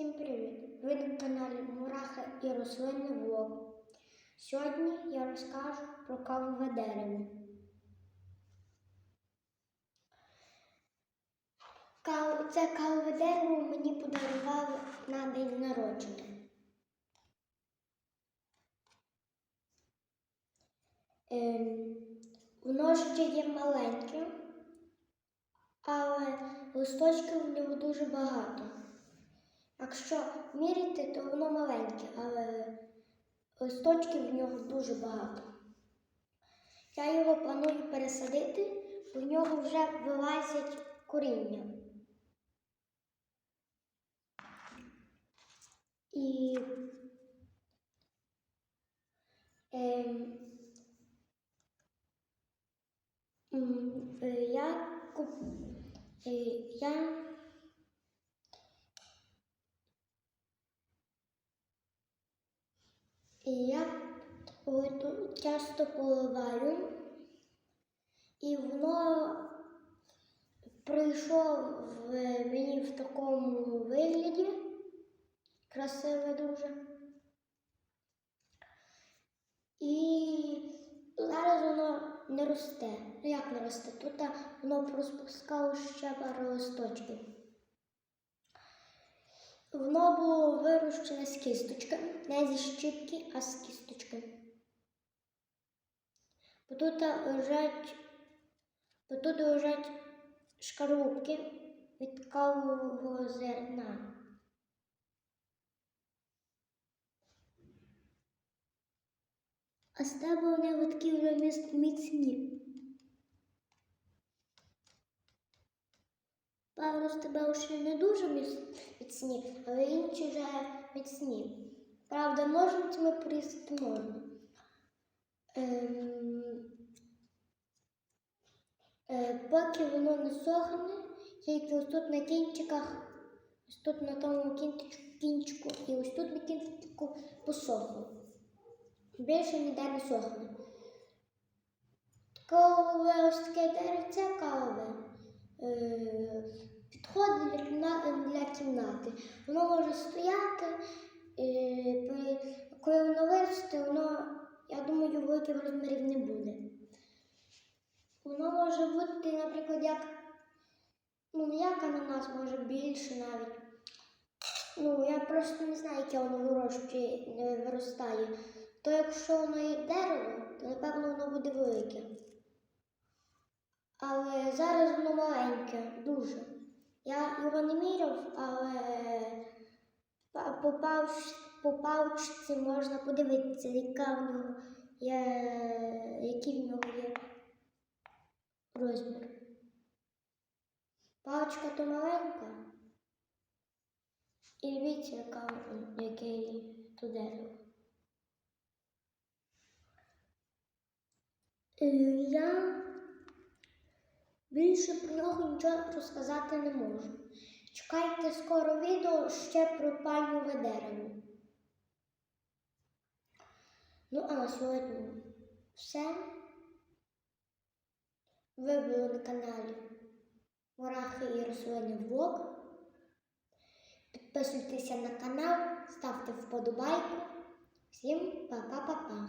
Всім привіт! Ви на каналі Мураха і рослинний влог. Сьогодні я розкажу про кавове дерево. Кав- Це кавове дерево мені подарували на день народження. Ем, воно ще є маленьке, але листочків в нього дуже багато. Якщо міряти, то воно маленьке, але листочків в нього дуже багато. Я його планую пересадити, бо в нього вже вилазять коріння. І м, е, я, куп- е, я І я його часто поливаю, і воно прийшло в мені в такому вигляді, красиве дуже. І зараз воно не росте. Ну як не росте? Тут воно розпускало ще пару листочків. Воно було вирощене з кісточки, не зі щіпки, а з кісточки. Тут лежать, тут лежать шкарубки від кавового зерна. А стебла вони такі вже міц- міцні. Пару стебел ще не дуже міцні, але інші вже міцні. Правда, ножницями порізати можна. Ем, е, поки воно не сохне, тільки ось тут на кінчиках, ось тут на тому кінчику, кінчику і ось тут на кінчику посохло. Більше ніде не сохне. Кавове ось таке деревце кавове. Е, підходить для, кімна- для кімнати. Воно може стояти, е, при- коли воно виросте, воно, я думаю, великих розмірів не буде. Воно може бути, наприклад, як, ну, як ананас, може більше навіть. Ну, я просто не знаю, яке воно вирощує, не виростає. То якщо воно є дерево, то напевно воно буде велике. Але зараз воно маленьке, дуже. Я його не міряв, але по, паучці можна подивитися, яка в нього є, який в нього є розмір. Паличка то маленька. І дивіться, яка, яке то дерево. Е, Я більше про нього нічого розказати не можу. Чекайте скоро відео ще про пальмове дерево. Ну, а на сьогодні все. Ви були на каналі Мурахи і рослини влог. Підписуйтеся на канал, ставте вподобайку. Всім па-па-па-па.